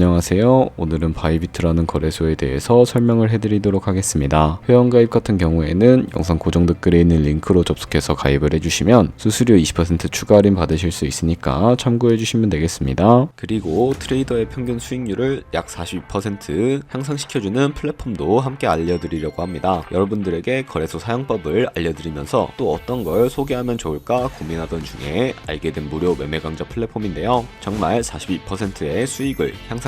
안녕하세요. 오늘은 바이비트라는 거래소에 대해서 설명을 해드리도록 하겠습니다. 회원가입 같은 경우에는 영상 고정 댓글에 있는 링크로 접속해서 가입을 해주시면 수수료 20% 추가 할인 받으실 수 있으니까 참고해주시면 되겠습니다. 그리고 트레이더의 평균 수익률을 약 42% 향상시켜주는 플랫폼도 함께 알려드리려고 합니다. 여러분들에게 거래소 사용법을 알려드리면서 또 어떤 걸 소개하면 좋을까 고민하던 중에 알게 된 무료 매매 강좌 플랫폼인데요. 정말 42%의 수익을 향상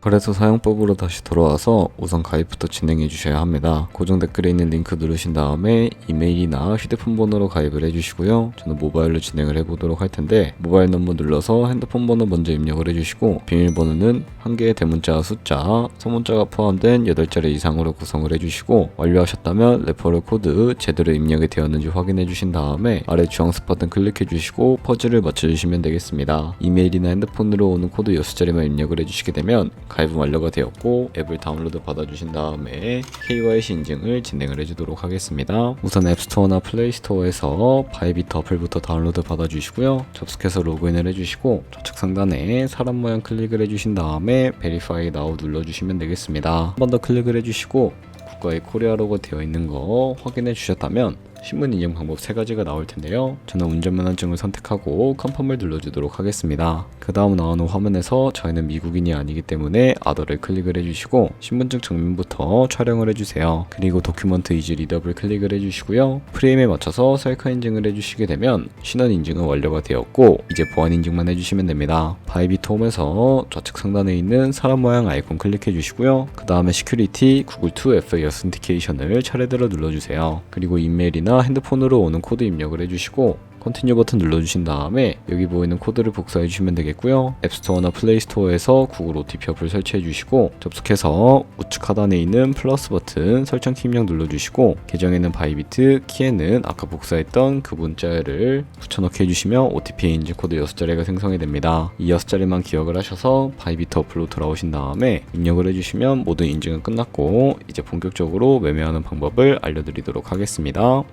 거래소 사용법으로 다시 돌아와서 우선 가입부터 진행해 주셔야 합니다. 고정 댓글에 있는 링크 누르신 다음에 이메일이나 휴대폰 번호로 가입을 해주시고요. 저는 모바일로 진행을 해보도록 할 텐데 모바일 넘버 눌러서 핸드폰 번호 먼저 입력을 해주시고 비밀번호는 한 개의 대문자 숫자, 소문자가 포함된 8자리 이상으로 구성을 해주시고 완료하셨다면 레퍼럴 코드 제대로 입력이 되었는지 확인해 주신 다음에 아래 주황색 버튼 클릭해 주시고 퍼즐을 맞춰주시면 되겠습니다. 이메일이나 핸드폰으로 오는 코드 6자리만 입력을 해주시게 되면 가입은 완료가 되었고 앱을 다운로드 받아주신 다음에 KYC 인증을 진행을 해주도록 하겠습니다. 우선 앱스토어나 플레이스토어에서 바이비트 어플부터 다운로드 받아주시고요. 접속해서 로그인을 해주시고 좌측 상단에 사람 모양 클릭을 해주신 다음에 베리파이 나우 눌러주시면 되겠습니다. 한 번 더 클릭을 해주시고 국가의 코리아로가 되어 있는 거 확인해 주셨다면 신분 인증 방법 세 가지가 나올 텐데요. 저는 운전면허증을 선택하고 컨펌을 눌러주도록 하겠습니다. 그 다음 나오는 화면에서 저희는 미국인이 아니기 때문에 아더를 클릭을 해주시고 신분증 정면부터 촬영을 해주세요. 그리고 도큐먼트 이즈 리더블 클릭을 해주시고요. 프레임에 맞춰서 셀카 인증을 해주시게 되면 신원 인증은 완료가 되었고 이제 보안 인증만 해주시면 됩니다. 바이비트 홈에서 좌측 상단에 있는 사람 모양 아이콘 클릭해 주시고요. 그 다음에 시큐리티 구글 2 FA 어센티케이션을 차례대로 눌러주세요. 그리고 이메일이나 핸드폰으로 오는 코드 입력을 해주시고 컨티뉴 버튼 눌러주신 다음에 여기 보이는 코드를 복사해 주시면 되겠고요. 앱스토어나 플레이스토어에서 구글 OTP 어플 설치해 주시고 접속해서 우측 하단에 있는 플러스 버튼 설정 키 입력 눌러주시고 계정에는 바이비트, 키에는 아까 복사했던 그 문자를 붙여넣기 해주시면 OTP 인증 코드 6자리가 생성이 됩니다. 이 6자리만 기억을 하셔서 바이비트 어플로 돌아오신 다음에 입력을 해주시면 모든 인증은 끝났고 이제 본격적으로 매매하는 방법을 알려드리도록 하겠습니다.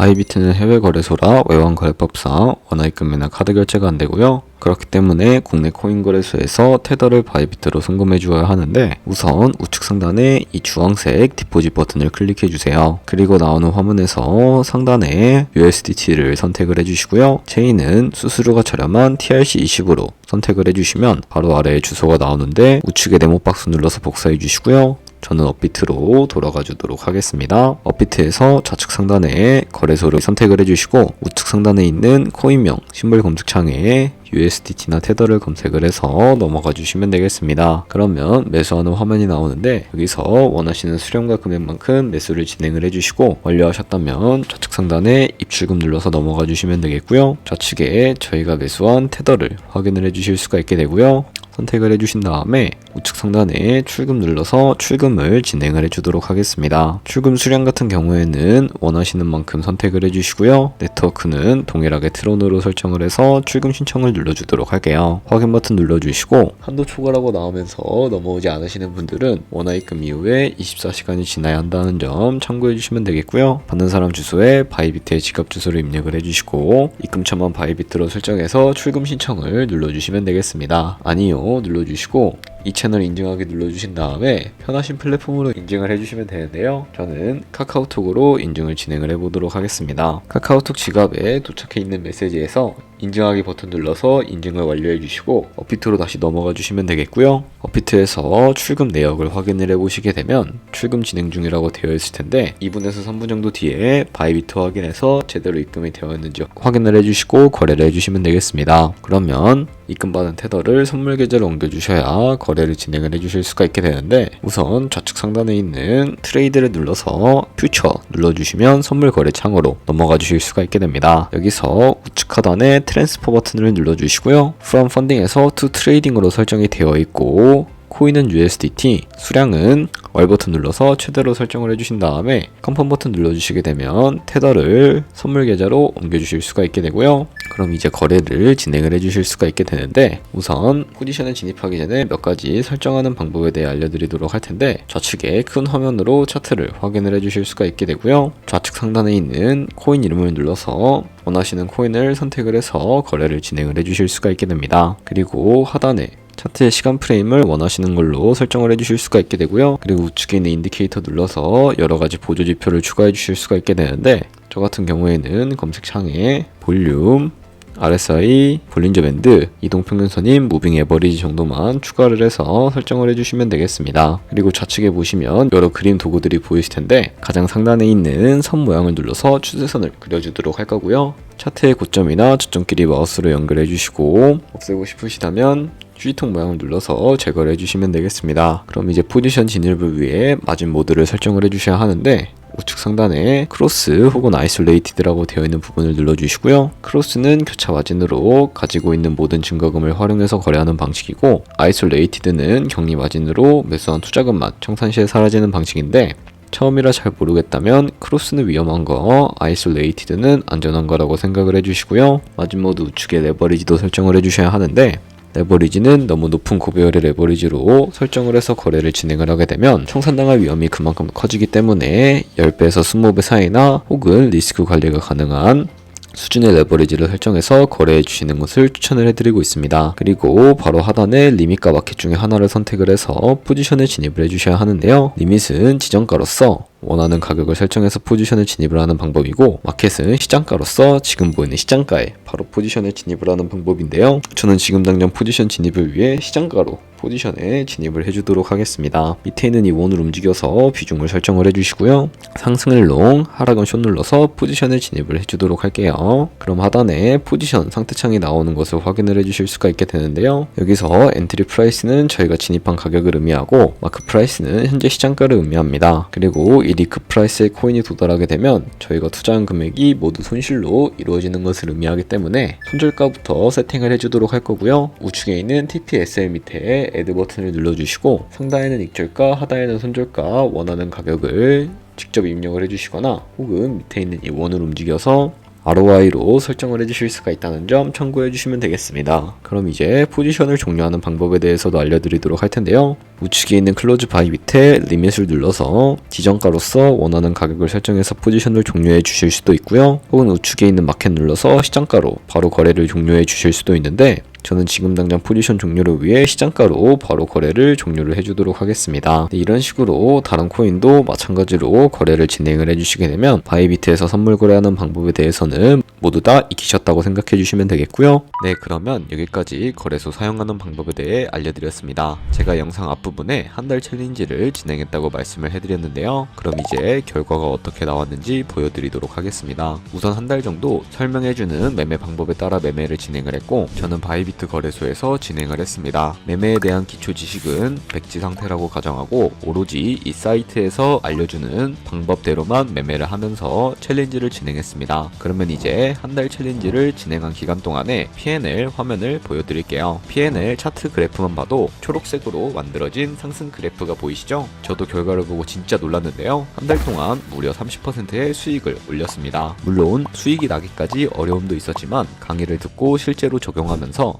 바이비트는 해외 거래소라 외환 거래법상 원화입금이나 카드 결제가 안 되고요. 그렇기 때문에 국내 코인 거래소에서 테더를 바이비트로 송금해 주어야 하는데 우선 우측 상단에 이 주황색 디포짓 버튼을 클릭해 주세요. 그리고 나오는 화면에서 상단에 USDT를 선택을 해 주시고요. 체인은 수수료가 저렴한 TRC20으로 선택을 해 주시면 바로 아래에 주소가 나오는데 우측에 네모 박스 눌러서 복사해 주시고요. 저는 업비트로 돌아가 주도록 하겠습니다. 업비트에서 좌측 상단에 거래소를 선택을 해주시고 우측 상단에 있는 코인명 심벌 검색창에 USDT나 테더를 검색을 해서 넘어가 주시면 되겠습니다. 그러면 매수하는 화면이 나오는데 여기서 원하시는 수령과 금액만큼 매수를 진행을 해주시고 완료하셨다면 좌측 상단에 입출금 눌러서 넘어가 주시면 되겠고요. 좌측에 저희가 매수한 테더를 확인을 해주실 수가 있게 되고요. 선택을 해주신 다음에 우측 상단에 출금 눌러서 출금을 진행을 해주도록 하겠습니다. 출금 수량 같은 경우에는 원하시는 만큼 선택을 해주시고요. 네트워크는 동일하게 트론으로 설정을 해서 출금 신청을 눌러주도록 할게요. 확인 버튼 눌러주시고 한도 초과라고 나오면서 넘어오지 않으시는 분들은 원화입금 이후에 24시간이 지나야 한다는 점 참고해 주시면 되겠고요. 받는 사람 주소에 바이비트의 지갑 주소를 입력을 해주시고 입금처만 바이비트로 설정해서 출금 신청을 눌러주시면 되겠습니다. 아니요 눌러주시고 이 채널 인증하기 눌러주신 다음에 편하신 플랫폼으로 인증을 해주시면 되는데요. 저는 카카오톡으로 인증을 진행을 해보도록 하겠습니다. 카카오톡 지갑에 도착해 있는 메시지에서 인증하기 버튼 눌러서 인증을 완료해 주시고 업비트로 다시 넘어가 주시면 되겠고요. 업비트에서 출금 내역을 확인을 해 보시게 되면 출금 진행 중이라고 되어 있을 텐데 2분에서 3분 정도 뒤에 바이비트 확인해서 제대로 입금이 되어 있는지 확인을 해 주시고 거래를 해 주시면 되겠습니다. 그러면 입금받은 테더를 선물 계좌로 옮겨 주셔야 거래를 진행을 해 주실 수가 있게 되는데 우선 좌측 상단에 있는 트레이드를 눌러서 퓨처 눌러 주시면 선물 거래 창으로 넘어가 주실 수가 있게 됩니다. 여기서 우측 하단에 트랜스퍼 버튼을 눌러주시고요. From Funding에서 To Trading으로 설정이 되어 있고 코인은 USDT, 수량은 월 버튼 눌러서 최대로 설정을 해주신 다음에 컨펌 버튼 눌러주시게 되면 테더를 선물 계좌로 옮겨주실 수가 있게 되고요. 그럼 이제 거래를 진행을 해주실 수가 있게 되는데 우선 포지션에 진입하기 전에 몇 가지 설정하는 방법에 대해 알려드리도록 할 텐데 좌측에 큰 화면으로 차트를 확인을 해주실 수가 있게 되고요. 좌측 상단에 있는 코인 이름을 눌러서 원하시는 코인을 선택을 해서 거래를 진행을 해주실 수가 있게 됩니다. 그리고 하단에 차트의 시간 프레임을 원하시는 걸로 설정을 해주실 수가 있게 되고요. 그리고 우측에 있는 인디케이터 눌러서 여러 가지 보조 지표를 추가해 주실 수가 있게 되는데 저 같은 경우에는 검색창에 볼륨, RSI, 볼린저 밴드, 이동평균선인 무빙 에버리지 정도만 추가를 해서 설정을 해주시면 되겠습니다. 그리고 좌측에 보시면 여러 그림 도구들이 보이실 텐데 가장 상단에 있는 선 모양을 눌러서 추세선을 그려주도록 할 거고요. 차트의 고점이나 저점끼리 마우스로 연결해 주시고 없애고 싶으시다면 휴지통 모양을 눌러서 제거를 해주시면 되겠습니다. 그럼 이제 포지션 진입을 위해 마진 모드를 설정을 해주셔야 하는데 우측 상단에 크로스 혹은 아이솔레이티드라고 되어 있는 부분을 눌러주시고요. 크로스는 교차 마진으로 가지고 있는 모든 증거금을 활용해서 거래하는 방식이고 아이솔레이티드는 격리 마진으로 매수한 투자금만 청산 시에 사라지는 방식인데 처음이라 잘 모르겠다면 크로스는 위험한 거, 아이솔레이티드는 안전한 거라고 생각을 해주시고요. 마진 모드 우측에 레버리지도 설정을 해주셔야 하는데 레버리지는 너무 높은 고배열의 레버리지로 설정을 해서 거래를 진행을 하게 되면 청산당할 위험이 그만큼 커지기 때문에 10배에서 20배 사이나 혹은 리스크 관리가 가능한 수준의 레버리지를 설정해서 거래해 주시는 것을 추천을 해드리고 있습니다. 그리고 바로 하단에 리밋과 마켓 중에 하나를 선택을 해서 포지션에 진입을 해주셔야 하는데요. 리밋은 지정가로서 원하는 가격을 설정해서 포지션을 진입을 하는 방법이고 마켓은 시장가로서 지금 보이는 시장가에 바로 포지션에 진입을 하는 방법인데요. 저는 지금 당장 포지션 진입을 위해 시장가로 포지션에 진입을 해주도록 하겠습니다. 밑에 있는 이 원을 움직여서 비중을 설정을 해주시고요. 상승을 롱, 하락은 숏 눌러서 포지션에 진입을 해주도록 할게요. 그럼 하단에 포지션 상태창이 나오는 것을 확인을 해주실 수가 있게 되는데요. 여기서 엔트리 프라이스는 저희가 진입한 가격을 의미하고 마크 프라이스는 현재 시장가를 의미합니다. 그리고 이 리크 프라이스의 코인이 도달하게 되면 저희가 투자한 금액이 모두 손실로 이루어지는 것을 의미하기 때문에 손절가부터 세팅을 해주도록 할 거고요. 우측에 있는 TPSL 밑에 애드 버튼을 눌러주시고 상단에는 익절가, 하단에는 손절가 원하는 가격을 직접 입력을 해주시거나 혹은 밑에 있는 이 원을 움직여서 ROI로 설정을 해주실 수가 있다는 점 참고해 주시면 되겠습니다. 그럼 이제 포지션을 종료하는 방법에 대해서도 알려드리도록 할 텐데요. 우측에 있는 클로즈 바이 밑에 리밋을 눌러서 지정가로서 원하는 가격을 설정해서 포지션을 종료해 주실 수도 있고요. 혹은 우측에 있는 마켓 눌러서 시장가로 바로 거래를 종료해 주실 수도 있는데 저는 지금 당장 포지션 종료를 위해 시장가로 바로 거래를 종료를 해주도록 하겠습니다. 네, 이런 식으로 다른 코인도 마찬가지로 거래를 진행을 해주시게 되면 바이비트에서 선물 거래하는 방법에 대해서는 모두 다 익히셨다고 생각해 주시면 되겠고요. 네, 그러면 여기까지 거래소 사용하는 방법에 대해 알려드렸습니다. 제가 영상 앞부분에 한 달 챌린지를 진행했다고 말씀을 해드렸는데요. 그럼 이제 결과가 어떻게 나왔는지 보여드리도록 하겠습니다. 우선 한 달 정도 설명해주는 매매 방법에 따라 매매를 진행을 했고 저는 바이비 바이비트 거래소에서 진행을 했습니다. 매매에 대한 기초 지식은 백지 상태라고 가정하고 오로지 이 사이트에서 알려주는 방법대로만 매매를 하면서 챌린지를 진행했습니다. 그러면 이제 한 달 챌린지를 진행한 기간 동안에 PNL 화면을 보여드릴게요. PNL 차트 그래프만 봐도 초록색으로 만들어진 상승 그래프가 보이시죠? 저도 결과를 보고 진짜 놀랐는데요. 한 달 동안 무려 30%의 수익을 올렸습니다. 물론 수익이 나기까지 어려움도 있었지만 강의를 듣고 실제로 적용하면서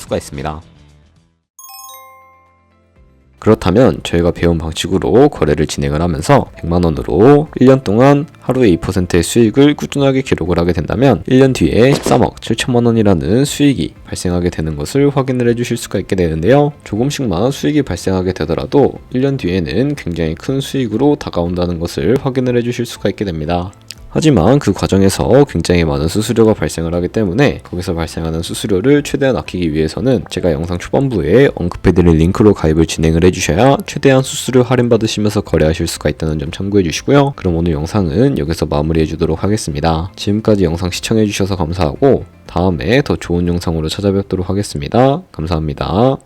수가 있습니다. 그렇다면 저희가 배운 방식으로 거래를 진행을 하면서 100만 원으로 1년 동안 하루에 2%의 수익을 꾸준하게 기록을 하게 된다면 1년 뒤에 13억 7천만 원이라는 수익이 발생하게 되는 것을 확인을 해주실 수가 있게 되는데요. 조금씩만 수익이 발생하게 되더라도 1년 뒤에는 굉장히 큰 수익으로 다가온다는 것을 확인을 해주실 수가 있게 됩니다. 하지만 그 과정에서 굉장히 많은 수수료가 발생을 하기 때문에 거기서 발생하는 수수료를 최대한 아끼기 위해서는 제가 영상 초반부에 언급해드린 링크로 가입을 진행을 해주셔야 최대한 수수료 할인받으시면서 거래하실 수가 있다는 점 참고해 주시고요. 그럼 오늘 영상은 여기서 마무리해 주도록 하겠습니다. 지금까지 영상 시청해 주셔서 감사하고 다음에 더 좋은 영상으로 찾아뵙도록 하겠습니다. 감사합니다.